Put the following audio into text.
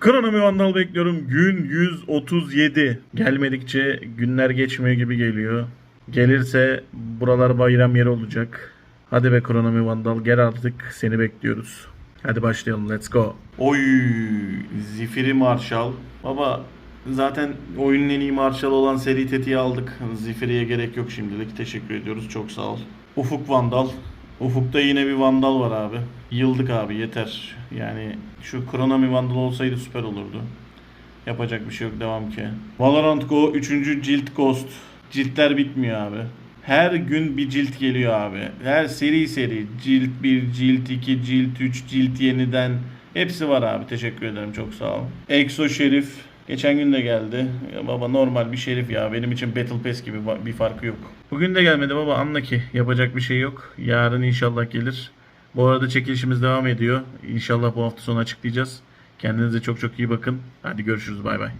Kronomi Vandal bekliyorum. Gün 137. Gelmedikçe günler geçmiyor gibi geliyor. Gelirse buralar bayram yeri olacak. Hadi be Kronomi Vandal gel artık seni bekliyoruz. Hadi başlayalım let's go. Oy Zifiri Marshall. Baba zaten oyunun en iyi Marshall olan seri tetiği aldık. Zifiri'ye gerek yok şimdilik. Teşekkür ediyoruz çok sağ ol. Ufuk Vandal. Ufuk'ta yine bir Vandal var abi. Yıldık abi yeter. Yani şu Kronomi Vandal olsaydı süper olurdu. Yapacak bir şey yok devam ki. Valorant Go 3. cilt Ghost. Ciltler bitmiyor abi. Her gün bir cilt geliyor abi. Her seri seri. Cilt 1, cilt 2, cilt 3, cilt yeniden. Hepsi var abi. Teşekkür ederim. Çok sağ ol. Exo Şerif. Geçen gün de geldi. Ya baba normal bir şerif ya. Benim için Battle Pass gibi bir farkı yok. Bugün de gelmedi baba. Anla ki. Yapacak bir şey yok. Yarın inşallah gelir. Bu arada çekilişimiz devam ediyor. İnşallah bu hafta sonu açıklayacağız. Kendinize çok çok iyi bakın. Hadi görüşürüz. Bay bay.